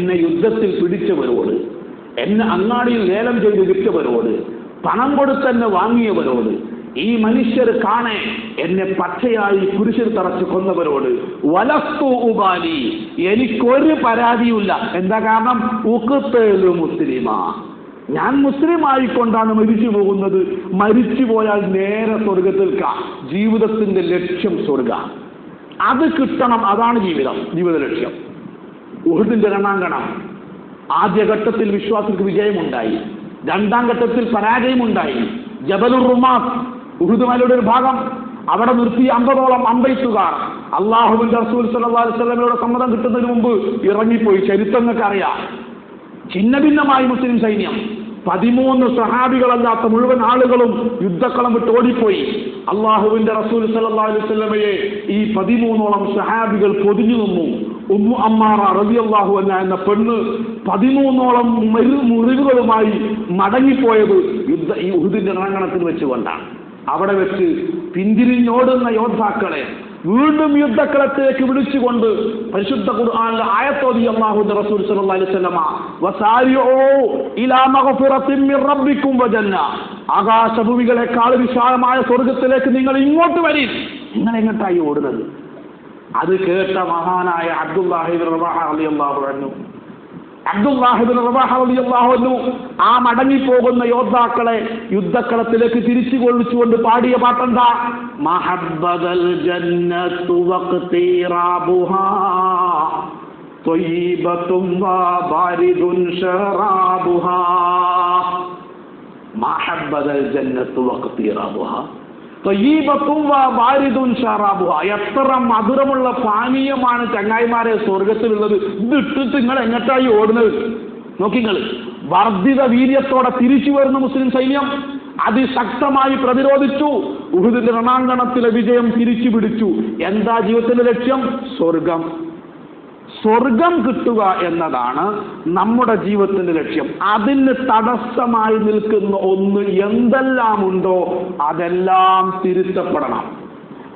എന്നെ യുദ്ധത്തിൽ പിടിച്ചവരോട് എന്നെ അങ്ങാടിയിൽ ലേലം ചെയ്ത് വിറ്റവരോട് പണം കൊടുത്തെന്നെ വാങ്ങിയവരോട് ഈ മനുഷ്യർ കാണെ എന്നെ പച്ചയായി കുരിശിൽ തറച്ച് കൊന്നവരോട് വലസ്തു ഉപാലി എനിക്കൊരു പരാതിയുമില്ല. എന്താ കാരണം? ഉക്കുത്തേലു മുസ്ലിമാ. ഞാൻ മുസ്ലിം ആയിക്കൊണ്ടാണ് മരിച്ചു പോകുന്നത്. മരിച്ചു പോയാൽ നേരെ സ്വർഗത്തിൽ ജീവിതത്തിന്റെ ലക്ഷ്യം സ്വർഗ. അത് കിട്ടണം. അതാണ് ജീവിതം. ജീവിത ലക്ഷ്യം ഉഹുദിന്റെ ആദ്യ ആദ്യഘട്ടത്തിൽ വിശ്വാസിക്ക് വിജയമുണ്ടായി. രണ്ടാം ഘട്ടത്തിൽ പരാജയമുണ്ടായി. ജബലുർ റുമാസ് ഉഹുദ് മലയുടെ ഒരു ഭാഗം. അവിടെ നിർത്തി അമ്പതോളം അമ്പെയ്ത്തുകാർ. അള്ളാഹുവിന്റെ റസൂൽ വസല്ലമയുടെ സമ്മതം കിട്ടുന്നതിന് മുമ്പ് ഇറങ്ങിപ്പോയി. ചരിത്രങ്ങൾക്ക് അറിയാം ഛിന്ന ഭിന്നമായി മുസ്ലിം സൈന്യം. പതിമൂന്ന് സഹാബികളല്ലാത്ത മുഴുവൻ ആളുകളും യുദ്ധക്കളം വിട്ട് ഓടിപ്പോയി. അള്ളാഹുവിന്റെ റസൂൽ സല്ലല്ലാഹു അലൈഹി വസല്ലമയെ ഈ പതിമൂന്നോളം സഹാബികൾ പൊതിഞ്ഞു നിന്നു. ഉമ്മു അമ്മാറ റബിയല്ലാഹു എന്ന എന്ന പെണ്ണ് പതിമൂന്നോളം മരു മുറിവുകളുമായി മടങ്ങിപ്പോയത് യുദ്ധ ഈ ഉഹുദിന്റെ രണത്തിൽ വെച്ചുകൊണ്ടാണ്. അവിടെ വെച്ച് പിന്തിരിഞ്ഞോടുന്ന യോദ്ധാക്കളെ വീണ്ടും യുദ്ധക്കളത്തിലേക്ക് വിളിച്ചുകൊണ്ട് പരിശുദ്ധ ഖുർആനിലെ അലൈഹി വസാരിഊ ഇലാ മിർ ആകാശഭൂമികളെക്കാൾ വിശാലമായ സ്വർഗത്തിലേക്ക് നിങ്ങൾ ഇങ്ങോട്ട് വരീൻ നിങ്ങൾ എങ്ങോട്ടായി ഓടുന്നത്? അത് കേട്ട മഹാനായ അബ്ദുല്ലാഹിബിൻ റവാഹ റളിയല്ലാഹു അൻഹു. അബ്ദുല്ലാഹിബിൻ റവാഹ റളിയല്ലാഹു അൻഹു ആ മടങ്ങിപ്പോകുന്ന യോദ്ധാക്കളെ യുദ്ധക്കളത്തിലേക്ക് തിരിച്ചു കൊള്ളിച്ചുകൊണ്ട് പാടിയ പാട്ടെന്താ? മഹബ്ബദൽ ജന്നത്തു വഖ്തിറാബുഹാ ത്വയ്യിബത്തും വബാരിദുൻ ശറാബുഹാ മഹബ്ബദൽ ജന്നത്തു വഖ്തിറാബുഹാ എത്ര മധുരമുള്ള പാനീയമാണ് ചങ്ങായിമാരെ സ്വർഗത്തിലുള്ളത്. ഇത് നിങ്ങൾ എങ്ങട്ടായി ഓടുന്നത്? നോക്കിങ്ങൾ. വർദ്ധിത വീര്യത്തോടെ തിരിച്ചു വരുന്ന മുസ്ലിം സൈന്യം അതിശക്തമായി പ്രതിരോധിച്ചു. ഉഹുദിന്റെ രണാങ്കണത്തിലെ വിജയം തിരിച്ചു പിടിച്ചു എന്താ ജീവിതത്തിന്റെ ലക്ഷ്യം? സ്വർഗം. സ്വർഗം കിട്ടുക എന്നതാണ് നമ്മുടെ ജീവിതത്തിന്റെ ലക്ഷ്യം. അതിന് തടസ്സമായി നിൽക്കുന്ന ഒന്ന് എന്തെല്ലാം ഉണ്ടോ അതെല്ലാം തിരുത്തപ്പെടണം.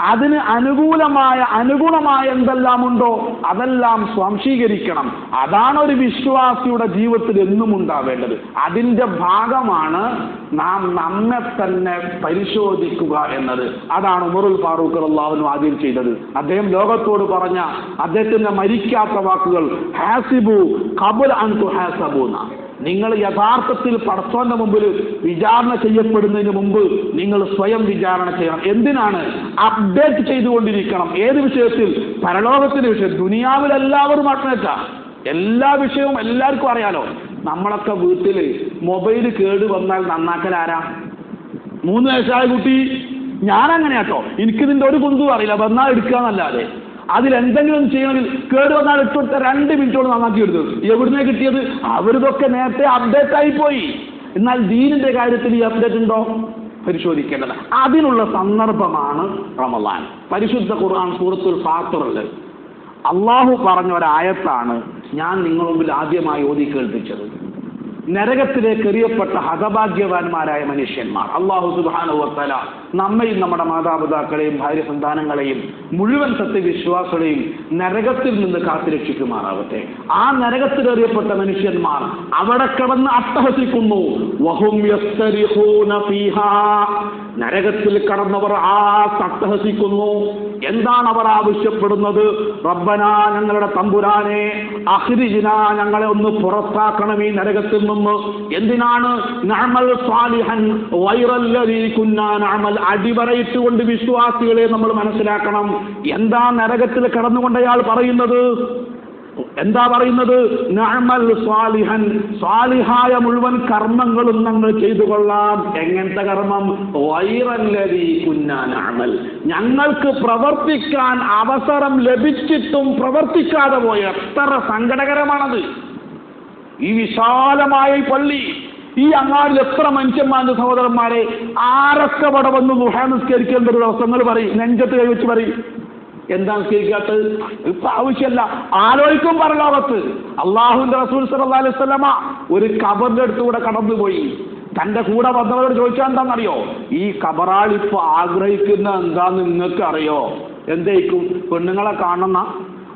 അതിന് അനുകൂലമായ അനുഗുണമായ എന്തെല്ലാം ഉണ്ടോ? അതെല്ലാം സ്വാംശീകരിക്കണം. അതാണ് ഒരു വിശ്വാസിയുടെ ജീവിതത്തിൽ എന്നും ഉണ്ടാവേണ്ടത്. അതിന്റെ ഭാഗമാണ് നാം നമ്മെ തന്നെ പരിശോധിക്കുക എന്നത്. അതാണ് ഉമറുൽ ഫാറൂഖ് അള്ളാഹുനും ആദ്യം ചെയ്തത്. അദ്ദേഹം ലോകത്തോട് പറഞ്ഞ അദ്ദേഹത്തിന്റെ മരിക്കാത്ത വാക്കുകൾ ഹാസിബു കബുൽ അൻതു ഹാസബൂന്ന നിങ്ങൾ യഥാർത്ഥത്തിൽ പടച്ചോന്റെ മുമ്പിൽ വിചാരണ ചെയ്യപ്പെടുന്നതിന് മുമ്പ് നിങ്ങൾ സ്വയം വിചാരണ ചെയ്യണം. എന്തിനാണ്? അപ്ഡേറ്റ് ചെയ്തുകൊണ്ടിരിക്കണം. ഏത് വിഷയത്തിൽ? പരലോകത്തിന്റെ വിഷയം. ദുനിയാവിൽ എല്ലാവരും അപ്ഡേറ്റാ എല്ലാ വിഷയവും എല്ലാവർക്കും അറിയാലോ. നമ്മളൊക്കെ വീട്ടിൽ മൊബൈൽ കേട് വന്നാൽ നന്നാക്കൽ ആരാ മൂന്ന് വയസ്സായ കുട്ടി. ഞാനങ്ങനെ കേട്ടോ എനിക്കിതിന്റെ ഒരു കുന്തും അറിയില്ല. വന്നാൽ എടുക്കാന്നല്ലാതെ. അതിൽ എന്തെങ്കിലും ചെയ്യണമെങ്കിൽ കേട് വന്നാൽ ഇട്ട് കൊടുത്ത രണ്ട് മിനിറ്റോട് നന്നാക്കി എടുത്തത് എവിടുന്നേ കിട്ടിയത്? അവരിതൊക്കെ നേരത്തെ അപ്ഡേറ്റ് ആയിപ്പോയി പോയി. എന്നാൽ ദീനിന്റെ കാര്യത്തിൽ ഈ അപ്ഡേറ്റ് ഉണ്ടോ? പരിശോധിക്കേണ്ടത് അതിനുള്ള സന്ദർഭമാണ് റമലാൻ പരിശുദ്ധ ഖുർആൻ സൂറത്തുൽ ഫാത്തറിൽ അള്ളാഹു പറഞ്ഞ ഒരായത്താണ് ഞാൻ നിങ്ങളുമ്പിൽ ആദ്യമായി ഓതി കേൾപ്പിച്ചത്. നരകത്തിലേക്ക് എറിയപ്പെട്ട ഹതഭാഗ്യവാന്മാരായ മനുഷ്യന്മാർ. അള്ളാഹു സുബാനുവത്തല നമ്മയും നമ്മുടെ മാതാപിതാക്കളെയും ഭാര്യ സന്താനങ്ങളെയും മുഴുവൻ സത്യവിശ്വാസികളെയും നരകത്തിൽ നിന്ന് കാത്തുരക്ഷിക്കുമാറാവട്ടെ. ആ നരകത്തിൽ എറിയപ്പെട്ട മനുഷ്യന്മാർ അവിടെ കിടന്ന് അട്ടഹസിക്കുന്നു. നരകത്തിൽ കടന്നവർ ആ സത്തഹസിക്കുന്നു എന്താണ് അവർ ആവശ്യപ്പെടുന്നത്? റബ്ബനാ ഞങ്ങളുടെ തമ്പുരാനെ അഹ്രിജിന ഞങ്ങളെ ഒന്ന് പുറത്താക്കണം ഈ നരകത്തിൽ നിന്ന്. എന്തിനാണ്? നഅമൽ സാലിഹൻ വൈറല്ലദീ കുന്നാ അടിവരയിട്ടുകൊണ്ട് വിശ്വാസികളെ നമ്മൾ മനസ്സിലാക്കണം. എന്താ നരകത്തിൽ കടന്നുകൊണ്ട് അയാൾ പറയുന്നത്? എന്താ പറയുന്നത്? നഅമൽ സ്വാലിഹൻ സ്വാലിഹായ മുഴുവൻ കർമ്മങ്ങളും നമ്മൾ ചെയ്തു കൊള്ളാം എങ്ങനത്തെ കർമ്മം? വൈറല്ലതി കുന്നാനഅമൽ ഞങ്ങൾക്ക് പ്രവർത്തിക്കാൻ അവസരം ലഭിച്ചിട്ടും പ്രവർത്തിക്കാതെ പോയ എത്ര സങ്കടകരമാണത്. ഈ വിശാലമായ പള്ളി ഈ അങ്ങാടിൽ എത്ര മനുഷ്യന്മാരുടെ സഹോദരന്മാരെ? ആരൊക്കെ ഇവിടെ വന്ന് ദുഹ നിസ്കരിക്കേണ്ട ഒരു ദിവസങ്ങൾ പറയും നെഞ്ചത്ത് കൈവച്ച് പറയും. എന്താ നിസ്കരിക്കാത്തത് ഇപ്പൊ ആവശ്യമല്ല ആലോചിക്കും പറലോകത്ത് അള്ളാഹുവിന്റെ റസൂൽ സല്ലല്ലാഹു അലൈഹി ഒരു കബറിന്റെ അടുത്തൂടെ കടന്നുപോയി. തന്റെ കൂടെ വന്നവരോട് ചോദിച്ചാൽ എന്താണെന്നറിയോ? ഈ കബറാൾ ഇപ്പൊ ആഗ്രഹിക്കുന്ന എന്താന്ന് നിങ്ങൾക്ക് അറിയോ എന്തേക്കും? പെണ്ണുങ്ങളെ കാണുന്ന?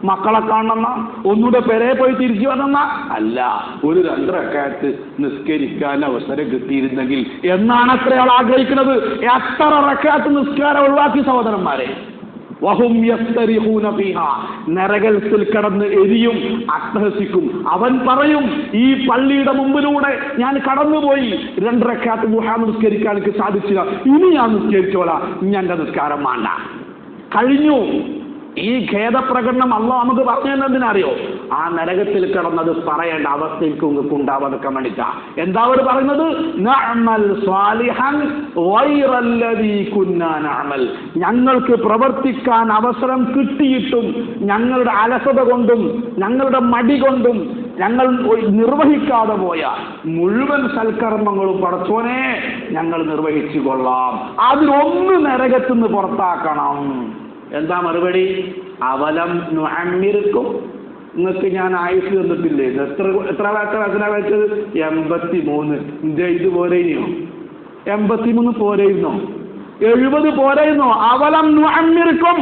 മക്കളെ കാണുന്ന? ഒന്നുകൂടെ പേരെ പോയി തിരിച്ചു വന്നെന്ന? അല്ല ഒരു രണ്ടരക്കാലത്ത് നിസ്കരിക്കാൻ അവസരം കിട്ടിയിരുന്നെങ്കിൽ എന്നാണ് അത്ര ആഗ്രഹിക്കുന്നത്? എത്ര റക്കാത്ത് നിസ്കാരം ഒഴിവാക്കി സഹോദരന്മാരെ? വഹും നരകത്തിൽ കടന്ന് എരിയും അട്ടഹസിക്കും. അവൻ പറയും ഈ പള്ളിയുടെ മുമ്പിലൂടെ ഞാൻ കടന്നുപോയി. രണ്ടരക്കാത്ത് ഗുഹാ നിസ്കരിക്കാൻ എനിക്ക് സാധിച്ചില്ല. ഇനി ഞാൻ നിസ്കരിച്ചോളാം. ഞാൻ നിസ്കാരം വേണ്ട. കഴിഞ്ഞു. ഈ ഖേദപ്രകടനം അല്ല നമുക്ക് പറഞ്ഞു തന്നതിനറിയോ ആ നരകത്തിൽ കിടന്നത് പറയേണ്ട അവസ്ഥ എനിക്ക് നിങ്ങൾക്ക് ഉണ്ടാവാതൊക്കെ വേണ്ടിട്ടാ എന്താ അവർ പറയുന്നത്? ഞങ്ങൾക്ക് പ്രവർത്തിക്കാൻ അവസരം കിട്ടിയിട്ടും ഞങ്ങളുടെ അലസത കൊണ്ടും ഞങ്ങളുടെ മടി കൊണ്ടും ഞങ്ങൾ നിർവഹിക്കാതെ പോയ മുഴുവൻ സൽക്കർമ്മങ്ങളും പടച്ചോനെ ഞങ്ങൾ നിർവഹിച്ചു കൊള്ളാം. അതിലൊന്ന് നരകത്തുനിന്ന് പുറത്താക്കണം. എന്താ മറുപടി? അവലം നുഅമ്മിർക്കും നിങ്ങൾക്ക് ഞാൻ ആയുസ് തന്നിട്ടില്ലേ? എത്ര എത്ര എത്ര എത്ര വെച്ചത് എൺപത്തി മൂന്ന് ഇത് പോരയിനോ? എൺപത്തി മൂന്ന് പോരെയിരുന്നോ എഴുപത് പോരെയിരുന്നോ അവലം അന്നിരിക്കും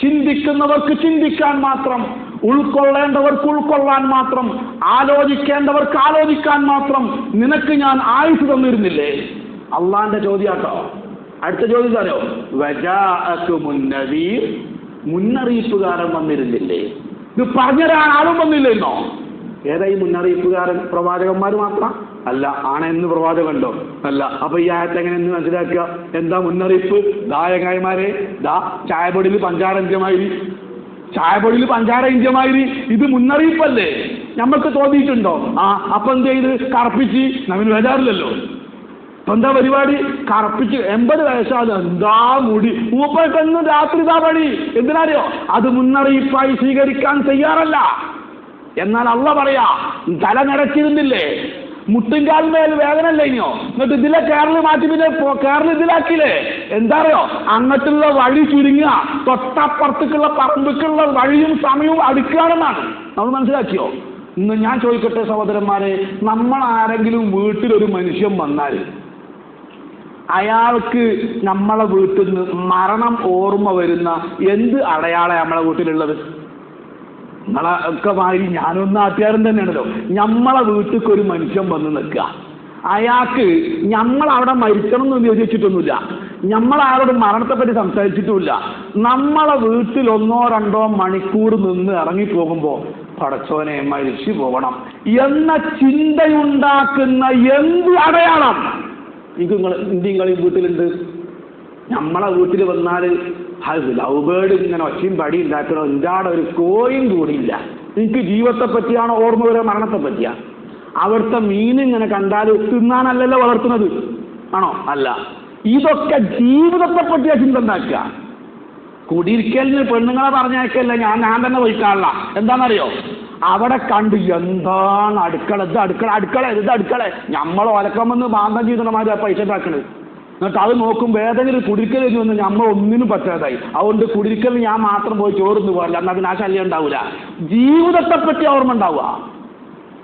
ചിന്തിക്കുന്നവർക്ക് ചിന്തിക്കാൻ മാത്രം ഉൾക്കൊള്ളേണ്ടവർക്ക് ഉൾക്കൊള്ളാൻ മാത്രം ആലോചിക്കേണ്ടവർക്ക് ആലോചിക്കാൻ മാത്രം നിനക്ക് ഞാൻ ആയുസ് തന്നിരുന്നില്ലേ? അള്ളാന്റെ ചോദ്യാട്ടോ. അടുത്ത ചോദ്യം തരോ മുന്നറിയിപ്പുകാരൻ വന്നിരുന്നില്ലേ? ഇത് പറഞ്ഞൊരാൾ ആളും വന്നില്ലെന്നോ? ഏതാ ഈ മുന്നറിയിപ്പുകാരൻ? പ്രവാചകന്മാർ മാത്രം? അല്ല ആണെന്ന് പ്രവാചകമുണ്ടോ അല്ല അപ്പൊ ഈ ആയത്ത് എങ്ങനെ എന്ന് മനസ്സിലാക്കുക? എന്താ മുന്നറിയിപ്പ്? ദായകായ്മാരെ ദാ ചായപൊടിയിൽ പഞ്ചാര ഇഞ്ചമായിരി ചായപൊടിയിൽ പഞ്ചാര ഇഞ്ചമായിരി ഇത് മുന്നറിയിപ്പല്ലേ? നമ്മൾക്ക് തോന്നിയിട്ടുണ്ടോ? ആ അപ്പൊ എന്ത് ചെയ്ത്? കറപ്പിച്ച് നമ്മൾ വരാറില്ലല്ലോ ഇപ്പൊ എന്താ പരിപാടി? കറപ്പിച്ച് എൺപത് വയസ്സാണ്. എന്താ മുടി? മൂപ്പട്ടെന്ന് രാത്രി ഇതാ പണി. എന്തിനറിയോ? അത് മുന്നറിയിപ്പായി സ്വീകരിക്കാൻ തയ്യാറല്ല. എന്നാൽ അള്ള പറയാ തല നിറച്ചിരുന്നില്ലേ? മുട്ടിൻകാലിന്മേൽ വേദന അല്ലേ ഇനിയോ? എന്നിട്ട് ഇതിലെ കേരള മാറ്റി പിന്നെ കേരള ഇതിലാക്കിയില്ലേ? എന്താ അറിയോ അങ്ങോട്ടുള്ള വഴി ചുരുങ്ങുക തൊട്ടപ്പുറത്തേക്കുള്ള പറമ്പുക്കുള്ള വഴിയും സമയവും അടുക്കുകയാണെന്നാണ്. നമ്മൾ മനസ്സിലാക്കിയോ? ഇന്ന് ഞാൻ ചോദിക്കട്ടെ സഹോദരന്മാരെ നമ്മൾ ആരെങ്കിലും വീട്ടിലൊരു മനുഷ്യൻ വന്നാൽ അയാൾക്ക് നമ്മളെ വീട്ടിൽ നിന്ന് മരണം ഓർമ്മ വരുന്ന എന്ത് അടയാളമാണ് നമ്മളെ വീട്ടിലുള്ളത്? നിങ്ങളെ ഒക്കെ മാതിരി ഞാനൊന്ന് നാട്ടുകാരൻ തന്നെയാണല്ലോ. നമ്മളെ വീട്ടിലേക്ക് ഒരു മനുഷ്യൻ വന്ന് നിൽക്കുക. അയാൾക്ക് നമ്മൾ അവിടെ മരിക്കണം എന്ന് യോജിച്ചിട്ടൊന്നുമില്ല നമ്മൾ ആരോട് മരണത്തെപ്പറ്റി സംസാരിച്ചിട്ടുമില്ല. നമ്മളെ വീട്ടിൽ ഒന്നോ രണ്ടോ മണിക്കൂർ നിന്ന് ഇറങ്ങിപ്പോകുമ്പോൾ പടച്ചോനെ മരിച്ചു പോകണം എന്ന ചിന്തയുണ്ടാക്കുന്ന എന്ത് അടയാളം? ഇത് നിങ്ങൾ ഈ വീട്ടിലുണ്ട്. നമ്മളെ വീട്ടിൽ വന്നാൽ അത് ലവ് ബേർഡ് ഇങ്ങനെ ഒച്ചയും പടി ഉണ്ടാക്കണോ ഇതാടെ ഒരു കോയും കൂടിയില്ല. എനിക്ക് ജീവിതത്തെ പറ്റിയാണോ ഓർമ്മ വരെ മരണത്തെ പറ്റിയാ? അവിടുത്തെ മീൻ ഇങ്ങനെ കണ്ടാൽ തിന്നാനല്ലല്ലോ വളർത്തുന്നത്. ആണോ? അല്ല. ഇതൊക്കെ ജീവിതത്തെ പറ്റിയ ചിന്ത ഉണ്ടാക്കുക. കുടിയിരിക്കലിന് പെണ്ണുങ്ങളെ പറഞ്ഞേക്കല്ല ഞാൻ ഞാൻ തന്നെ പോയിക്കാണില്ല എന്താണെന്നറിയോ? അവിടെ കണ്ട് എന്താണ് അടുക്കള? ഇത് അടുക്കള അടുക്കള ഇത് അടുക്കള. നമ്മൾ ഒലക്കമെന്ന് മാന്തം ചെയ്തമാര് പൈസ ഉണ്ടാക്കണത് എന്നിട്ട് അത് നോക്കുമ്പോൾ ഏതെങ്കിലും കുടിരിക്കലിൽ വന്ന് നമ്മൾ ഒന്നിനും പറ്റാതായി. അതുകൊണ്ട് കുടിക്കൽ ഞാൻ മാത്രം പോയി ചോറുന്നു പോകില്ല എന്നാൽ പിന്നെ ആ ശല്യം ഉണ്ടാവില്ല ജീവിതത്തെ പറ്റി ഓർമ്മ ഉണ്ടാവുക.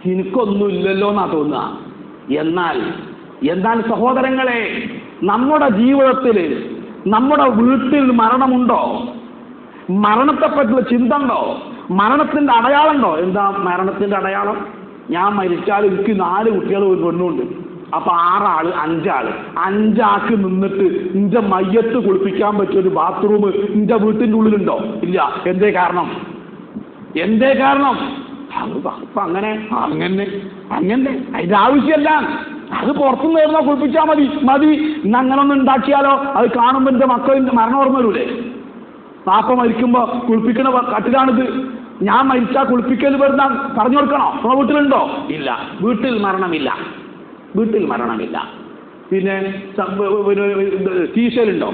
എനിക്കൊന്നും ഇല്ലല്ലോ എന്നാ തോന്നുക. എന്നാൽ എന്നാൽ സഹോദരങ്ങളെ നമ്മുടെ ജീവിതത്തിൽ നമ്മുടെ വീട്ടിൽ മരണമുണ്ടോ? മരണത്തെപ്പറ്റിയുള്ള ചിന്ത ഉണ്ടോ? മരണത്തിന്റെ അടയാളമുണ്ടോ എന്താ മരണത്തിന്റെ അടയാളം? ഞാൻ മരിച്ചാൽ എനിക്ക് നാല് കുട്ടികൾ ഒരു പെണ്ണുണ്ട്. അപ്പൊ ആറാൾ അഞ്ചാൾ. അഞ്ചാക്ക് നിന്നിട്ട് ഇന്റെ മയ്യത്ത് കുളിപ്പിക്കാൻ പറ്റിയ ഒരു ബാത്റൂം ഇന്റെ വീട്ടിന്റെ ഉള്ളിലുണ്ടോ? ഇല്ല. എന്തേ കാരണം? എന്തേ കാരണം? അപ്പൊ അങ്ങനെ അങ്ങനെ അങ്ങനെ. അതിന്റെ ആവശ്യമല്ല. അത് പുറത്തുനിന്ന് വരുന്ന കുളിപ്പിച്ചാൽ മതി. മതി. ഇന്ന് അങ്ങനെ ഒന്ന് ഉണ്ടാക്കിയാലോ? അത് കാണുമ്പോൾ എന്റെ മക്കളിന്റെ മരണം ഓർമ്മ വരൂലേ? പാപ്പ മരിക്കുമ്പോ കുളിപ്പിക്കണ കട്ടിലാണിത്. ഞാൻ മരിച്ചാൽ കുളിപ്പിക്കൽ വരുന്ന പറഞ്ഞു കൊടുക്കണോ? നമ്മുടെ വീട്ടിലുണ്ടോ? ഇല്ല. വീട്ടിൽ മരണമില്ല. വീട്ടിൽ മരണമില്ല. പിന്നെ ടീഷയിലുണ്ടോ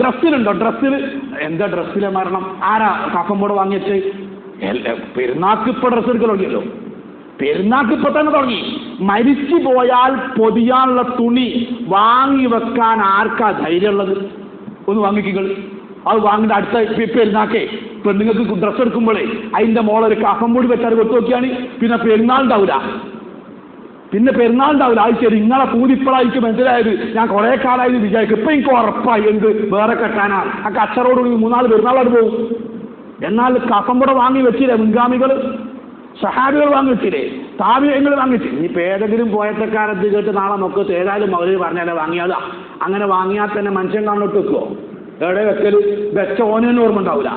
ഡ്രസ്സിലുണ്ടോ? ഡ്രസ്സിൽ എന്താ ഡ്രസ്സിലെ മരണം? ആരാ കാക്കം കൂടെ വാങ്ങിയത് പെരുന്നാക്ക് ഇപ്പൊ ഡ്രസ്സ് തുടങ്ങിയല്ലോ. പെരുന്നാക്ക് ഇപ്പൊ തന്നെ തുടങ്ങി. മരിച്ചു പോയാൽ പൊതിയാനുള്ള തുണി വാങ്ങി വെക്കാൻ ആർക്കാ ധൈര്യമുള്ളത്? ഒന്ന് വാങ്ങിക്കുക അത് വാങ്ങേണ്ട അടുത്ത പെരുന്നാക്കേ പെണ്ണുങ്ങൾക്ക് ഡ്രസ്സ് എടുക്കുമ്പോഴേ അതിന്റെ മോളൊരു കഫം കൂടി വെച്ചാൽ കൊടുത്തു നോക്കിയാണ്. പിന്നെ പെരുന്നാൾ ഉണ്ടാവില്ല പിന്നെ പെരുന്നാൾ ഉണ്ടാവില്ല ശരി നിങ്ങളെ പൂതിപ്പളായിരിക്കും മനസ്സിലായത്. ഞാൻ കുറെ കാലമായി വിചാരിക്കും. ഇപ്പൊ എനിക്ക് ഉറപ്പായി എന്ത്? വേറെ കെട്ടാനാ. ആ കച്ചറോട് മൂന്നാൽ പെരുന്നാളോട് പോകും. എന്നാൽ കഫമ്പുട വാങ്ങി വെച്ചില്ലേ മുൻഗാമികൾ സഹാബികൾ വാങ്ങിച്ചില്ലേ താവ്യങ്ങൾ വാങ്ങിച്ചു ഇനിയിപ്പോൾ ഏതെങ്കിലും പോയത്തക്കാരത്ത് കേട്ട് നാളെ നോക്കത്ത് ഏതായാലും മകര് പറഞ്ഞാലേ വാങ്ങിയാതാ. അങ്ങനെ വാങ്ങിയാൽ തന്നെ മനുഷ്യൻ കാണിട്ട് വെക്കുമോ എവിടെ വെക്കൽ? വെച്ച ഓനെന്ന് ഓർമ്മ ഉണ്ടാവില്ല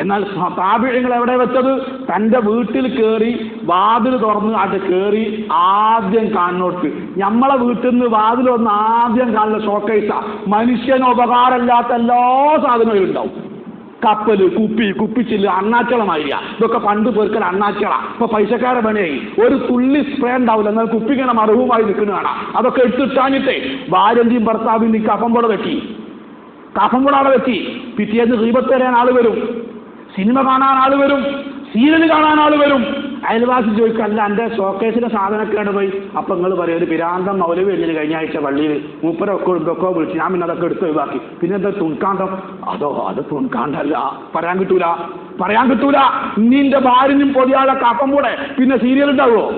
എന്നാൽ താപിഴങ്ങൾ എവിടെ വെച്ചത്? തന്റെ വീട്ടിൽ കയറി വാതിൽ തുറന്ന് അത് കയറി ആദ്യം കാണോട്ട് നമ്മളെ വീട്ടിൽ നിന്ന് വാതിൽ വന്ന് ആദ്യം കാണുന്ന ഷോക്കേസ മനുഷ്യന് ഉപകാരമില്ലാത്ത എല്ലാ സാധനങ്ങളും ഉണ്ടാവും. കപ്പൽ കുപ്പി കുപ്പിച്ചില്ല് അണ്ണാച്ചളമായിരിക്ക ഇതൊക്കെ പണ്ട് പേർക്കൽ അണ്ണാച്ചള ഇപ്പൊ പൈസക്കാരെ പണിയായി. ഒരു തുള്ളി സ്പ്രേ ഉണ്ടാവില്ല. എന്നാൽ കുപ്പി ഇങ്ങനെ മറവുമായി നിൽക്കുന്ന അതൊക്കെ എടുത്തിട്ടാഞ്ഞിട്ടേ ഭാര്യന്റെയും ഭർത്താവിന്റെയും കഫംപുട വെക്കി കൂടാതെ വെക്കി പിറ്റേന്ന് ദീപത്ത് തരാൻ ആൾ വരും. സിനിമ കാണാൻ ആൾ വരും. സീരിയൽ കാണാൻ ആൾ വരും. അയൽവാസി ചോദിക്കും അല്ല എന്റെ ഷോക്കേസിന്റെ സാധനമൊക്കെയാണ് പോയി. അപ്പൊ നിങ്ങൾ പറയും ഒരു പിരാന്തം മൗലവി എഴുതി കഴിഞ്ഞ ആഴ്ച പള്ളിയിൽ മൂപ്പരൊക്കെ ഇതൊക്കെ വിളിച്ച് ഞാൻ പിന്നെ അതൊക്കെ എടുത്ത് ഒഴിവാക്കി. പിന്നെ എന്താ തുൺകാന്തം അതോ അത് തുൺകാന്തല്ല പറയാൻ കിട്ടൂല. പറയാൻ കിട്ടൂല. നിന്റെ ഭാര്യനും പൊതിയാളെ കാപ്പം കൂടെ പിന്നെ സീരിയൽ ഉണ്ടാവോ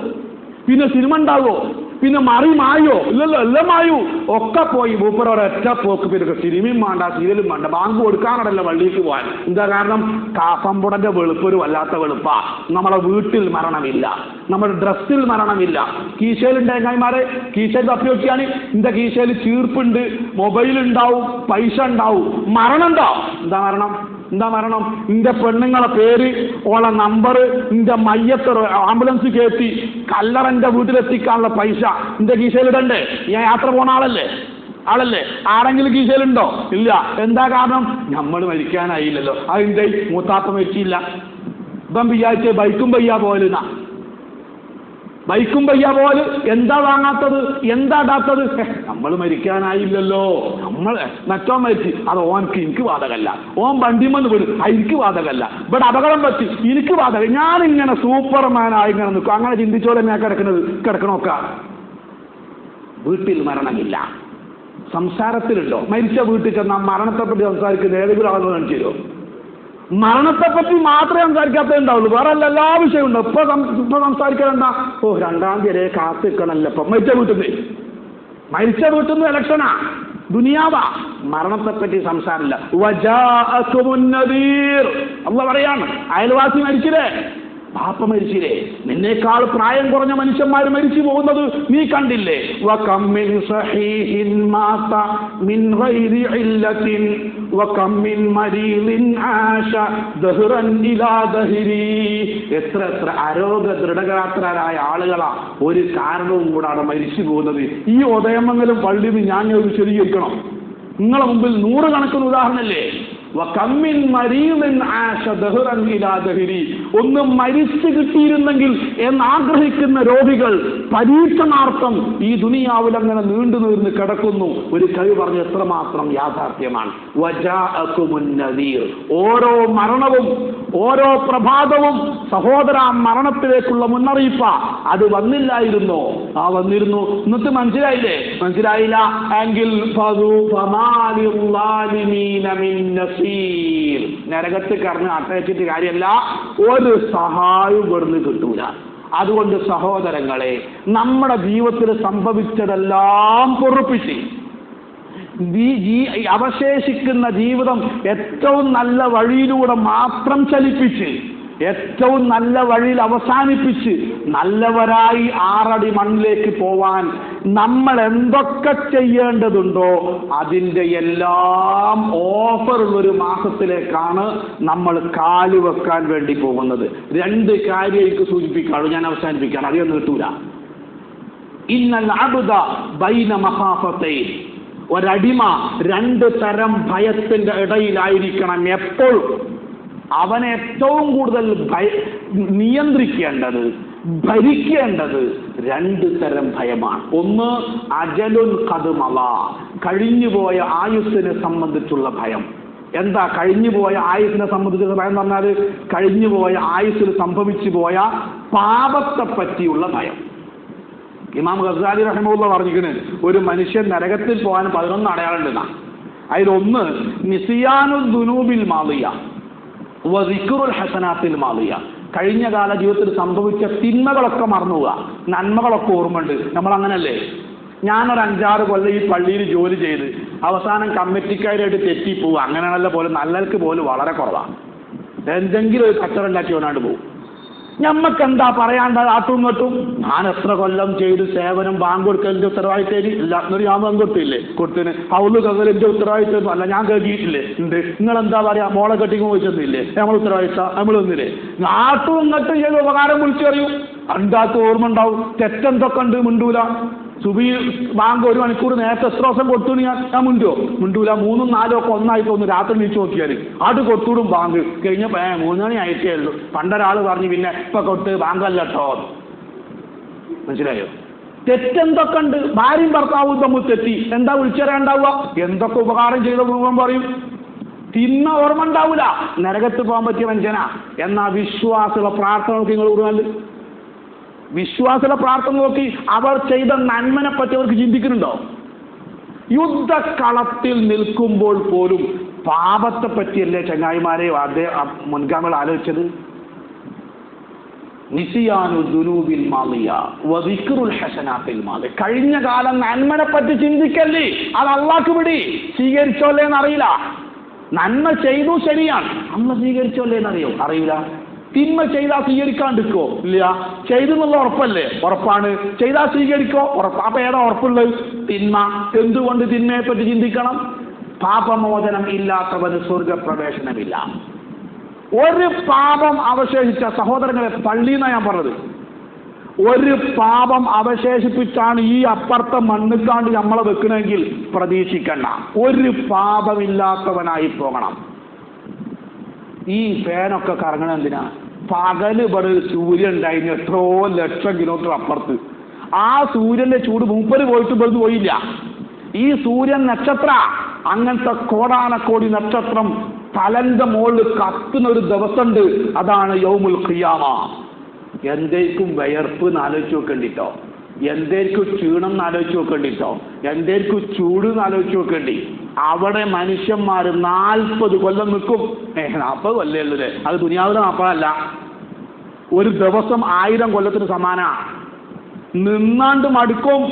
പിന്നെ സിനിമ ഉണ്ടാവോ പിന്നെ മറി മായോ ഇല്ലല്ലോ എല്ലാം മായു ഒക്കെ പോയി. മൂപ്പരോടെ ഒരൊറ്റ പോക്ക് പിന്നെ സിനിമയും വേണ്ട സീരിയലും വേണ്ട. ബാങ്ക് കൊടുക്കാനടല്ല വള്ളിക്ക് പോകാൻ എന്താ കാരണം? കാസമ്പുടന്റെ വെളുപ്പ് ഒരു വല്ലാത്ത വെളുപ്പാ. നമ്മളെ വീട്ടിൽ മരണമില്ല. നമ്മുടെ ഡ്രസ്സിൽ മരണമില്ല. കീശയിൽ ഉണ്ടായിമാരെ കീശയിൽ തപ്പി നോക്കിയാണ്. ഇന്റെ കീശയിൽ ചീർപ്പുണ്ട്? മൊബൈൽ ഉണ്ടാവും പൈസ ഉണ്ടാവും. മരണം ഉണ്ടാവും എന്താ മരണം? എന്താ മരണം? നിന്റെ പെണ്ണുങ്ങളെ പേര് ഓളെ നമ്പർ നിന്റെ മയ്യത്ത് ആംബുലൻസ് കയറ്റി കല്ലറന്റെ വീട്ടിലെത്തിക്കാനുള്ള പൈസ. നിന്റെ കീശയിലിടണ്ടേ? ഞാൻ യാത്ര പോണ ആളല്ലേ? ആളല്ലേ? ആരെങ്കിലും കീശയിലുണ്ടോ? ഇല്ല. എന്താ കാരണം? നമ്മൾ മരിക്കാനായില്ലല്ലോ. അതിന്റെ മൂത്താത്ത മരിച്ചില്ല. ഇപ്പം വിചാരിച്ച് ബൈക്കും പയ്യാ പോലെന്നാ ബൈക്കും പയ്യ പോലെ എന്താ വാങ്ങാത്തത്? എന്താ ഇടാത്തത്? നമ്മൾ മരിക്കാനായില്ലല്ലോ. നമ്മൾ മറ്റോ മരിച്ച്. അത് ഓൻക്ക് എനിക്ക് വാതകല്ല. ഓൻ വണ്ടിമെന്ന് വിടും എനിക്ക് വാതകല്ല. ഇവിടെ അപകടം പറ്റി. എനിക്ക് വാതകം. ഞാൻ ഇങ്ങനെ സൂപ്പർമാനായി ഇങ്ങനെ നിൽക്കും. അങ്ങനെ ചിന്തിച്ചോടെ ഞാൻ കിടക്കുന്നത്? കിടക്കണോക്ക? വീട്ടിൽ മരണമില്ല. സംസാരത്തിലുണ്ടോ? മരിച്ച വീട്ടിൽ ചെന്നാൽ മരണത്തെപ്പറ്റി സംസാരിക്കുന്ന ഏതെങ്കിലും ആളുകൾ കാണിച്ചു തരുമോ? മരണത്തെപ്പറ്റി മാത്രമേ സംസാരിക്കാത്തേ ഉണ്ടാവുള്ളൂ. വേറെ എല്ലാ വിഷയവും ഉണ്ട് ഇപ്പൊ ഇപ്പൊ സംസാരിക്കാനെന്താ ഓ രണ്ടാം തീയതി കാത്തു നിൽക്കണല്ലോ ഇപ്പൊ. മരിച്ച വീട്ടിൽ മരിച്ച വീട്ടിൽ ഇലക്ഷനാ. ദുനിയാവാ. മരണത്തെപ്പറ്റി സംസാരമില്ല. അല്ല പറയാണ്. അയൽവാസി മരിച്ചില്ലേ? പാപ്പ മരിച്ചില്ലേ? നിന്നേക്കാൾ പ്രായം കുറഞ്ഞ മനുഷ്യന്മാർ മരിച്ചു പോകുന്നത് നീ കണ്ടില്ലേ? എത്ര എത്ര ആരോഗ്യ ദൃഢഗാത്രരായ ആളുകളാ. ഒരു കാരണവും കൂടാണ് മരിച്ചു പോകുന്നത്. ഈ ഉദയമംഗലം പള്ളിയിൽ ഞാൻ ഒരു വിശദീകരിക്കണം നിങ്ങളെ മുമ്പിൽ നൂറുകണക്കിന് ഉദാഹരണല്ലേ? ഒന്ന് മരിച്ചു കിട്ടിയിരുന്നെങ്കിൽ എന്ന് ആഗ്രഹിക്കുന്ന രോഗികൾ പരീക്ഷണാർത്ഥം ഈ ദുനിയാവിൽ അങ്ങനെ നീണ്ടു നീർന്ന് കിടക്കുന്നു. ഒരു കവി പറഞ്ഞ എത്രമാത്രം യാഥാർത്ഥ്യമാണ്. ഓരോ മരണവും ഓരോ പ്രഭാതവും സഹോദര മരണത്തിലേക്കുള്ള മുന്നറിയിപ്പ. അത് വന്നില്ലായിരുന്നു. ആ വന്നിരുന്നു. എന്നിട്ട് മനസ്സിലായില്ലേ? മനസ്സിലായില്ല. എങ്കിൽ. നരകത്ത് കറന്ന് അട്ടയച്ചിട്ട് കാര്യമല്ല ഒരു സഹായം ഇവിടുന്ന് കിട്ടൂല. അതുകൊണ്ട് സഹോദരങ്ങളെ നമ്മുടെ ജീവിതത്തിൽ സംഭവിച്ചതെല്ലാം പൊറുപ്പിച്ച്. അവശേഷിക്കുന്ന ജീവിതം ഏറ്റവും നല്ല വഴിയിലൂടെ മാത്രം ചലിപ്പിച്ച് ഏറ്റവും നല്ല വഴിയിൽ അവസാനിപ്പിച്ച് നല്ലവരായി ആറടി മണ്ണിലേക്ക് പോവാൻ നമ്മൾ എന്തൊക്കെ ചെയ്യേണ്ടതുണ്ടോ അതിന്റെ എല്ലാം ഓഫറുള്ള ഒരു മാസത്തിലേക്കാണ് നമ്മൾ കാൽ വെക്കാൻ വേണ്ടി പോകുന്നത്. രണ്ട് കാര്യം എനിക്ക് ഞാൻ അവസാനിപ്പിക്കാണ്. അധികം കിട്ടൂല ഇന്നൽ അബുദ ബൈന മഹാഫത്തൈൻ ഒരടിമ രണ്ട് തരം ഭയത്തിന്റെ ഇടയിലായിരിക്കണം എപ്പോഴും അവനെ ഏറ്റവും കൂടുതൽ ഭയ നിയന്ത്രിക്കേണ്ടത് ഭരിക്കേണ്ടത് രണ്ട് തരം ഭയമാണ്. ഒന്ന് അജലുൻ കതുമല കഴിഞ്ഞുപോയ ആയുസ്സിനെ സംബന്ധിച്ചുള്ള ഭയം. എന്താ കഴിഞ്ഞുപോയ ആയുസ്സിനെ സംബന്ധിച്ചുള്ള ഭയം പറഞ്ഞാൽ കഴിഞ്ഞുപോയ ആയുസ്സിൽ സംഭവിച്ചു പോയ പാപത്തെ പറ്റിയുള്ള ഭയം. ഇമാം ഗസാലി റഹ്മുള്ള പറഞ്ഞിരിക്കുന്നത് ഒരു മനുഷ്യൻ നരകത്തിൽ പോകാൻ പതിനൊന്ന് അടയാളുണ്ടെന്നാ അതിലൊന്ന് നിസിയാനു ദുനൂബിൽ മാളിയ വിക്കുറുൽ ഹസനാത്തിൽ മാളിയ. കഴിഞ്ഞ കാല ജീവിതത്തിൽ സംഭവിച്ച തിന്മകളൊക്കെ മറന്നുക നന്മകളൊക്കെ ഓർമ്മയുണ്ട്. നമ്മൾ അങ്ങനല്ലേ ഞാനൊരു അഞ്ചാറ് കൊല്ലം ഈ പള്ളിയിൽ ജോലി ചെയ്ത് അവസാനം കമ്മിറ്റിക്കാരായിട്ട് തെറ്റിപ്പോവുക. അങ്ങനെയാണല്ലോ പോലും നല്ലവർക്ക് പോലും വളരെ കുറവാണ് എന്തെങ്കിലും ഒരു കച്ചറുണ്ടാക്കി കൊണ്ടാണ്ട് പോകും ഞമ്മക്ക് എന്താ പറയാണ്ട ആട്ടും ഇങ്ങോട്ടും? ഞാൻ എത്ര കൊല്ലം ചെയ്ത് സേവനം ബാങ്ക് കൊടുക്കലിന്റെ ഉത്തരവാദിത്തേരി ഇല്ല ഞാൻ ബാങ്ക് കൊടുത്തില്ലേ? കൊടുത്തിന്. ഹൗൽ കകലിന്റെ ഉത്തരവാദിത്തം. അല്ല ഞാൻ കേട്ടിട്ടില്ലേ? ഉണ്ട്. നിങ്ങൾ എന്താ പറയാ? മോളെ കെട്ടിങ് ചോദിച്ചൊന്നുമില്ലേ നമ്മൾ ഉത്തരവാദിത്ത നമ്മൾ ഒന്നില്ലേ ആട്ടും ഇങ്ങോട്ടും ചെയ്ത് ഉപകാരം വിളിച്ചു അണ്ടാക്ക് ഓർമ്മ ഉണ്ടാവും? തെറ്റെന്തൊക്കെ ഉണ്ട് മിണ്ടൂല. സുബി ബാങ്ക് ഒരു മണിക്കൂർ നേരത്തെ എത്ര ദിവസം കൊടുത്തു ഞാൻ ഞാൻ മിണ്ടുവോ മുണ്ടൂല. മൂന്നും നാലും ഒക്കെ ഒന്നായി തോന്നുന്നു രാത്രി നീച്ചു നോക്കിയാൽ അത് കൊട്ടൂടും ബാങ്ക്. കഴിഞ്ഞപ്പോൾ ഏ മൂന്ന് മണി ആയിട്ടേ ഉള്ളൂ പണ്ടൊരാൾ പറഞ്ഞു പിന്നെ ഇപ്പൊ കൊടുത്ത് ബാങ്കല്ല കേട്ടോ മനസ്സിലായോ? തെറ്റെന്തൊക്കെ ഉണ്ട്? ഭാര്യയും ഭർത്താവും തമ്മിൽ തെറ്റി. എന്താ വിളിച്ചറിയാണ്ടാവുക എന്തൊക്കെ ഉപകാരം ചെയ്ത മുഴുവൻ പറയും. തിന്ന ഓർമ്മ ഉണ്ടാവൂല. നരകത്ത് പോകാൻ പറ്റിയ മനുഷ്യനാ. എന്നാ വിശ്വാസമുള്ള പ്രാർത്ഥന നിങ്ങൾ കൂടുതൽ വിശ്വാസമുള്ള പ്രാർത്ഥന നോക്കി അവർ ചെയ്ത നന്മനെ പറ്റി അവർക്ക് ചിന്തിക്കുന്നുണ്ടോ? യുദ്ധക്കളത്തിൽ നിൽക്കുമ്പോൾ പോലും പാപത്തെ പറ്റിയല്ലേ ചങ്ങായിമാരെ അദ്ദേഹം മുൻഗാമികൾ ആലോചിച്ചത്? കഴിഞ്ഞ കാലം നന്മനെ പറ്റി ചിന്തിക്കല്ലേ? അത് അള്ളാക്ക് പിടി സ്വീകരിച്ചോല്ലേ അറിയില്ല. നന്മ ചെയ്തു ശരിയാണ്. അമ്മ സ്വീകരിച്ചോല്ലേ അറിയോ? അറിയില്ല. തിന്മ ചെയ്താൽ സ്വീകരിക്കാണ്ടിരിക്കോ? ഇല്ല. ചെയ്തെന്നുള്ള ഉറപ്പല്ലേ? ഉറപ്പാണ്. ചെയ്താൽ സ്വീകരിക്കോ? ഉറപ്പ്. അപ്പൊ ഏതാ ഉറപ്പുള്ളത്? തിന്മ. എന്തുകൊണ്ട് തിന്മയെ പറ്റി ചിന്തിക്കണം? പാപമോചനം ഇല്ലാത്തവന് സ്വർഗപ്രവേശനമില്ല ഒരു പാപം അവശേഷിച്ച സഹോദരങ്ങളെ പള്ളി എന്നാ ഞാൻ പറഞ്ഞത്. ഒരു പാപം അവശേഷിപ്പിച്ചാണ് ഈ അപ്പുറത്തെ മണ്ണിക്കാണ്ട് നമ്മളെ വെക്കണമെങ്കിൽ പ്രതീക്ഷിക്കണ്ട. ഒരു പാപമില്ലാത്തവനായി പോകണം. ഈ ഫാനൊക്കെ കറങ്ങണ എന്തിനാ? പകൽ ഇവിടെ സൂര്യൻ ഉണ്ടായിരുന്നു എത്രയോ ലക്ഷം കിലോമീറ്റർ അപ്പുറത്ത്. ആ സൂര്യന്റെ ചൂട് മൂപ്പര് പോയിട്ട് ഇവിടെ പോയില്ല. ഈ സൂര്യൻ നക്ഷത്ര അങ്ങനത്തെ കോടാനക്കോടി നക്ഷത്രം തലന്റെ മുകളിൽ കത്തുന്ന ഒരു ദിവസമുണ്ട്. അതാണ് യൗമുൽ ഖിയാമ. എന്തേക്കും വയർപ്പ് എന്ന് ആലോചിച്ച് നോക്കണ്ടിട്ടോ. എന്തേക്കും ക്ഷീണം ആലോചിച്ച് നോക്കണ്ടിട്ടോ എന്തേക്കും ചൂട് ആലോചിച്ച് നോക്കേണ്ടി. അവിടെ മനുഷ്യന്മാർ നാൽപ്പത് കൊല്ലം നിൽക്കും. ഏ നാൽപ്പത് കൊല്ലേ ഉള്ളത് അത് ദുനിയാവിലെ നാൽപ്പതല്ല. ഒരു ദിവസം ആയിരം കൊല്ലത്തിന് സമാന. നിന്നാണ്ട് മടുക്കും.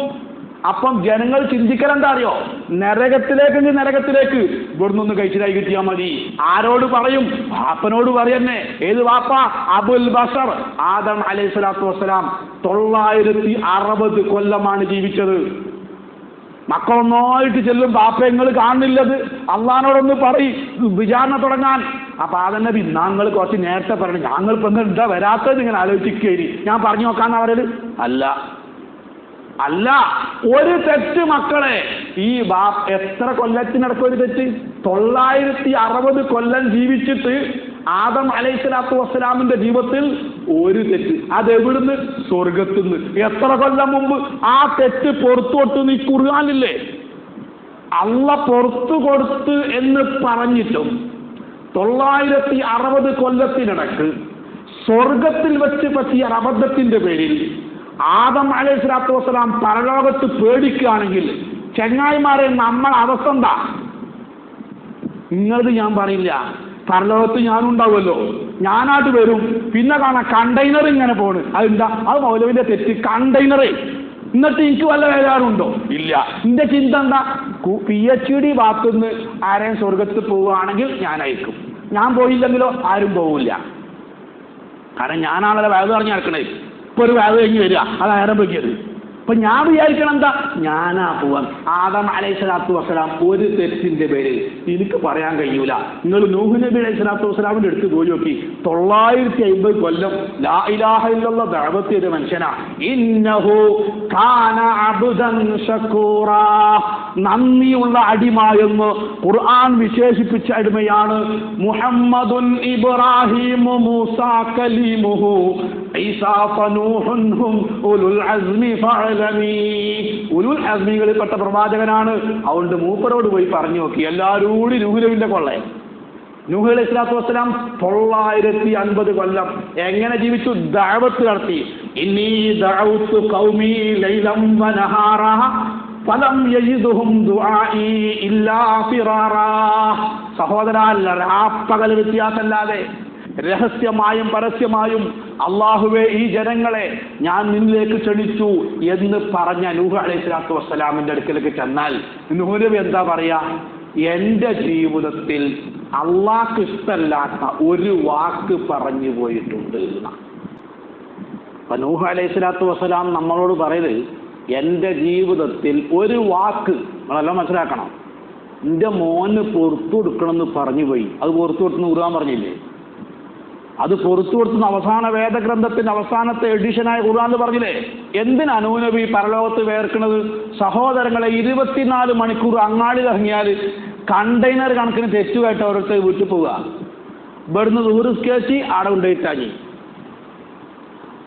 അപ്പം ജനങ്ങൾ ചിന്തിക്കലെന്താ അറിയോ? നരകത്തിലേക്ക് നരകത്തിലേക്ക് ഇവിടുന്ന് ഒന്ന് കഴിച്ചിലായി കിട്ടിയാൽ മതി. ആരോട് പറയും? വാപ്പനോട് പറയന്നെ. ഏത് വാപ്പ? അബുൽ ബസർ ആദം അലൈഹി സ്വലാത്തു വസ്സലാം തൊള്ളായിരത്തി അറുപത് കൊല്ലമാണ് ജീവിച്ചത്. മക്കളൊന്നായിട്ട് ചെല്ലും ബാപ്പ നിങ്ങൾ കാണുന്നില്ലത്. അള്ളഹാനോടൊന്ന് പറയും. വിചാരണ തുടങ്ങാൻ. അപ്പൊ അതന്നെ ഞങ്ങൾ കുറച്ച് നേരത്തെ പറഞ്ഞു. ഞങ്ങൾ ഇപ്പൊ എന്താ വരാത്തത്? ഇങ്ങനെ ആലോചിക്കേരി ഞാൻ പറഞ്ഞു നോക്കാന്ന് പറയൽ? അല്ല. അല്ല ഒരു തെറ്റ് മക്കളെ. ഈ ബാ എത്ര കൊല്ലത്തിനടക്കം ഒരു തെറ്റ്? തൊള്ളായിരത്തി അറുപത് കൊല്ലം ജീവിച്ചിട്ട് ആദം അലൈഹിസ്ലാത്തു വസ്സലാമിന്റെ ജീവിതത്തിൽ ഒരു തെറ്റ്. അതെവിടുന്ന്? സ്വർഗത്തുനിന്ന് എത്ര കൊല്ലം മുമ്പ് ആ തെറ്റ് പുറത്തു തൊട്ട് നീ കുറുകാനില്ലേ അള്ള പുറത്തു കൊടുത്ത് എന്ന് പറഞ്ഞിട്ടും തൊള്ളായിരത്തി അറുപത് കൊല്ലത്തിനിടക്ക് സ്വർഗത്തിൽ വെച്ച് പറ്റിയ അബദ്ധത്തിന്റെ പേരിൽ ആദം അലൈഹി സ്വലാത്തു വസ്സലാം പരലോകത്ത് പേടിക്കുകയാണെങ്കിൽ ചെങ്ങായിമാരെ നമ്മൾ അവസ്ഥ എന്താ? നിങ്ങളത് ഞാൻ പറയില്ല. പരലോകത്ത് ഞാനുണ്ടാവുമല്ലോ. ഞാനായിട്ട് വരും. പിന്നെ കാണാം കണ്ടെയ്നർ ഇങ്ങനെ പോണ്. അതെന്താ? അത് മൗലവിന്റെ തെറ്റ്. കണ്ടെയ്നറേ എന്നിട്ട് എനിക്ക് വല്ല വേദാറുണ്ടോ ഇല്ല. എന്റെ ചിന്ത എന്താ? പി എച്ച് ഡി ഭാഗത്തുനിന്ന് ആരെയും സ്വർഗത്ത് പോവുകയാണെങ്കിൽ ഞാൻ അയക്കും ഞാൻ പോയില്ലെങ്കിലോ ആരും പോവില്ല. കാരണം ഞാനാണല്ലോ വേദ പറഞ്ഞ് നടക്കണേ ഇപ്പൊ ഒരു വേദ കഴിഞ്ഞ് വരിക. അത് ആരംഭിക്കരുത് അപ്പൊ ഞാൻ വിചാരിക്കണം എന്താ? ഞാനാ പോവാൻ. ആദം അലൈഹി സ്വലാത്തു വസ്സലാം ഒരു തെറ്റിന്റെ പേര് എനിക്ക് പറയാൻ കഴിയൂല. നിങ്ങൾ നൂഹ് നബി അലൈഹി സ്വലാത്തു വസ്സലാമിന്റെ അടുത്ത് പോയി നോക്കി. തൊള്ളായിരത്തി അമ്പത് കൊല്ലം ലാ ഇലാഹ ഇല്ലല്ലാഹ് ദഅവത്ത് മനുഷ്യനാ. ഇന്നഹു കാന അബ്ദൻ നന്ദിയുള്ള അടിമ ഖുർആൻ വിശേഷിപ്പിച്ച അടിമയാണ് മുഹമ്മദുൻ ഇബ്രാഹിം മൂസ കലീമുഹു. ഈസാ ഫനൂഹുൻ ഉലുൽ അസ്മി ഫഅലമി ഉലുൽ പ്രവാചകനാണ്. അതുകൊണ്ട് മൂപ്പരോട് പോയി പറഞ്ഞു നോക്കി. എല്ലാവരും കൂടി നൂഹുലവിന്റെ കൊള്ളേ. നൂഹ് അലൈഹി വസ്സലാം തൊള്ളായിരത്തി അൻപത് കൊല്ലം എങ്ങനെ ജീവിച്ചു? ദഅവത്ത് നടത്തി. ഇന്നീ ഖൗമി ലൈലം വനഹാറ ഫലം യജിദുഹും ദുആഇ ഇല്ലാ ഫിറാറാ. രാപ്പകൽ വ്യത്യാസമല്ലാതെ രഹസ്യമായും പരസ്യമായും അള്ളാഹുവെ ഈ ജനങ്ങളെ ഞാൻ നിന്നിലേക്ക് ക്ഷണിച്ചു എന്ന് പറഞ്ഞ നൂഹ് അലൈഹി സ്വലാത്തു വസ്സലാമിന്റെ അടുക്കലേക്ക് ചെന്നാൽ നൂഹ് എന്താ പറയാ? എന്റെ ജീവിതത്തിൽ അള്ളാഹ്ക്ക് ഇഷ്ടമല്ലാത്ത ഒരു വാക്ക് പറഞ്ഞു പോയിട്ടുണ്ട് എന്നാ. അപ്പൊ നൂഹ് അലൈഹി സ്വലാത്തു വസ്സലാം നമ്മളോട് പറയത് എന്റെ ജീവിതത്തിൽ ഒരു വാക്ക് നിങ്ങളെല്ലാം മനസ്സിലാക്കണം. എന്റെ മോന് പുറത്തു കൊടുക്കണമെന്ന് പറഞ്ഞു പോയി. അത് പുറത്തു കൊടുക്കുന്ന ഉറുവാൻ പറഞ്ഞില്ലേ? അത് പുറത്തു കൊടുത്തുന്ന അവസാന വേദഗ്രന്ഥത്തിന്റെ അവസാനത്തെ എഡിഷനായ ഖുർആൻ എന്ന് പറഞ്ഞില്ലേ? എന്തിനാ നൂനബി പരലോകത്ത് വേർക്കുന്നത്? സഹോദരങ്ങളെ ഇരുപത്തിനാല് മണിക്കൂർ അങ്ങാടി ഇറങ്ങിയാൽ കണ്ടെയ്നർ കണക്കിന് തെറ്റുമായിട്ട് ഓരോരുത്തർ വീട്ടിൽ പോവുക. ഇവിടുന്ന് ദൂരം സ്കേച്ചി ആടെ കൊണ്ടുപോയിട്ടാഞ്ഞി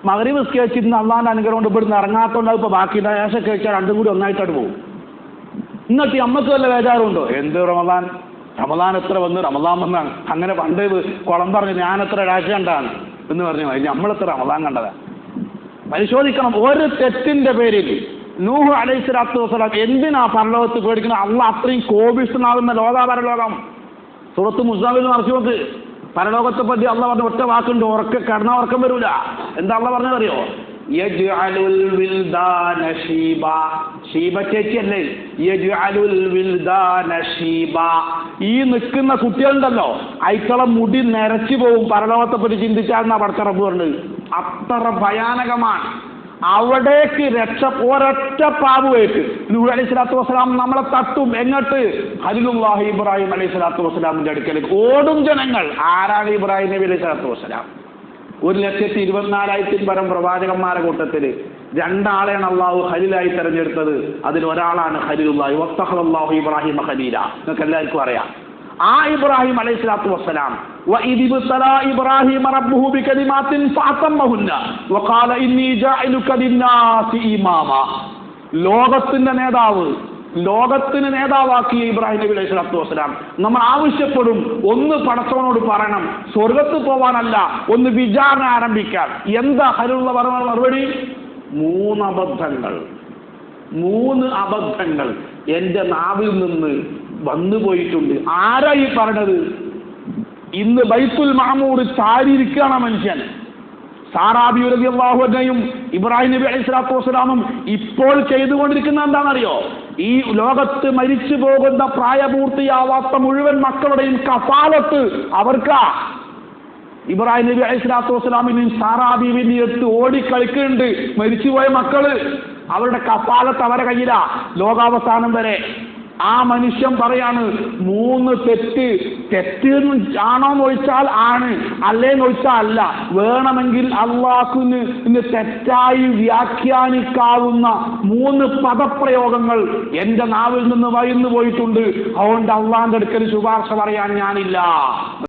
മകരീവ് സ്കേച്ചി ഇന്ന് അള്ളാന്റെ അനുഗ്രഹം കൊണ്ട് ഇവിടുന്ന് ഇറങ്ങാത്തോണ്ട് ഇപ്പൊ ബാക്കി ശേഷം കേച്ചാൽ രണ്ടും കൂടി ഒന്നായിട്ടാണ് പോകും. എന്നിട്ട് അമ്മയ്ക്ക് വല്ല വേചാരമുണ്ടോ എന്ത് റമദാൻ? റമദാൻ എത്ര വന്ന്? റമദാൻ വന്നാണ്. അങ്ങനെ പണ്ട് കുളം പറഞ്ഞു ഞാൻ എത്ര രാജ കണ്ടാണ്? എന്ന് പറഞ്ഞു. നമ്മളെത്ര റമദാൻ കണ്ടതാ? പരിശോധിക്കണം. ഒരു തെറ്റിന്റെ പേരിൽ നൂഹ് അലൈഹി സ്വലാത്തു വസ്സലാം എന്തിനാ പരലോകത്ത് പേടിക്കുന്നത്? അള്ള അത്രയും കോപിഷ്ടനാകുന്ന ലോകാ പരലോകം സുഹൃത്ത് മുസ്ലാമിൽ മറച്ചു നോക്ക്. പരലോകത്തെ പറ്റി അള്ള പറഞ്ഞ ഒറ്റ വാക്കുണ്ട് ഉറക്ക കടന്ന ഉറക്കം വരൂല. എന്താ അള്ള പറഞ്ഞതറിയോ ഈ നിൽക്കുന്ന കുട്ടികളുണ്ടല്ലോ അയക്കളെ മുടി നിരച്ചു പോവും. പരലോകത്തെ പറ്റി ചിന്തിച്ചാൽ പടച്ചറപ്പ് പറഞ്ഞത്. അത്ര ഭയാനകമാണ്. അവിടേക്ക് രക്ഷ ഒരൊറ്റ പാവുമായിട്ട് നൂഹ് അലൈഹി സ്വലാത്തു വസ്സലാം നമ്മളെ തട്ടും. എങ്ങോട്ട്? ഹരിലുല്ലാഹി ഇബ്രാഹിം അലൈഹി സ്വലാത്തു വസ്സലാമിന്റെ അടുക്കലേക്ക്. ഓടും ജനങ്ങൾ. ആരാണ് ഇബ്രാഹിം നബി അലൈഹി സ്വലാത്തു വസ്സലാം? ഒരു ലക്ഷത്തി ഇരുപത്തിനാലായിരത്തിൽ പരം പ്രവാചകന്മാരുടെ കൂട്ടത്തിൽ രണ്ടാളെയാണ് അള്ളാഹു ഹലിലായി തെരഞ്ഞെടുത്തത്. അതിൽ ഒരാളാണ് ഹലിലുല്ലാഹി വസ്തഹ്ലാഹു ഇബ്രാഹിം ഹലീല നിങ്ങൾക്ക് എല്ലാവർക്കും അറിയാം. ആ ഇബ്രാഹിം അലൈഹി സ്വലാത്തു വസ്സലാം ലോകത്തിന്റെ നേതാവ് ലോകത്തിന് നേതാവാക്കിയ ഇബ്രാഹിം നബി അലൈഹി സ്വലാത്തു വസ്സലാം. നമ്മൾ ആവശ്യപ്പെടും ഒന്ന് പടച്ചവനോട് പറയണം. സ്വർഗത്ത് പോവാനല്ല ഒന്ന് വിചാരണ ആരംഭിക്കാൻ. എന്താ ഹരുള്ള പറഞ്ഞ മറുപടി? മൂന്ന് അബദ്ധങ്ങൾ. മൂന്ന് അബദ്ധങ്ങൾ എന്റെ നാവിൽ നിന്ന് വന്നു പോയിട്ടുണ്ട്. ആരാ ഈ പറഞ്ഞത്? ഇന്ന് ബൈത്തുൽ മാമൂർ ചാരിയിരിക്കുകയാണ് മനുഷ്യൻ. സാറാബി റബി അള്ളാഹുവിനെയും ഇബ്രാഹിം നബി അലൈഹി സ്വലാത്തു വസ്സലാമും ഇപ്പോൾ ചെയ്തുകൊണ്ടിരിക്കുന്ന എന്താണെന്നറിയോ? ഈ ലോകത്ത് മരിച്ചു പോകുന്ന പ്രായപൂർത്തിയാവാത്ത മുഴുവൻ മക്കളുടെയും കഫാലത്ത് അവർക്കാ. ഇബ്രാഹിം നബി അലൈഹി സ്വലാത്തു വസ്സലാമിനെയും സാറാബീബിനെയും എടുത്ത് ഓടിക്കളിക്കുന്നുണ്ട് മരിച്ചുപോയ മക്കൾ അവരുടെ കപ്പാലത്ത് അവരുടെ കയ്യിലാ. ലോകാവസാനം വരെ. ആ മനുഷ്യൻ പറയാണ് മൂന്ന് തെറ്റ് തെറ്റ് എന്ന് ആണോ എന്ന് ചോദിച്ചാൽ ആണ് അല്ലേന്ന് ചോദിച്ചാൽ അല്ല. വേണമെങ്കിൽ അള്ളാഹുന് ഇന്ന് തെറ്റായി വ്യാഖ്യാനിക്കാവുന്ന മൂന്ന് പദപ്രയോഗങ്ങൾ എന്റെ നാവിൽ നിന്ന് വയന്നു പോയിട്ടുണ്ട്. അതുകൊണ്ട് അള്ളാന്റെ അടുക്കൽ ശുപാർശ പറയാൻ ഞാനില്ല.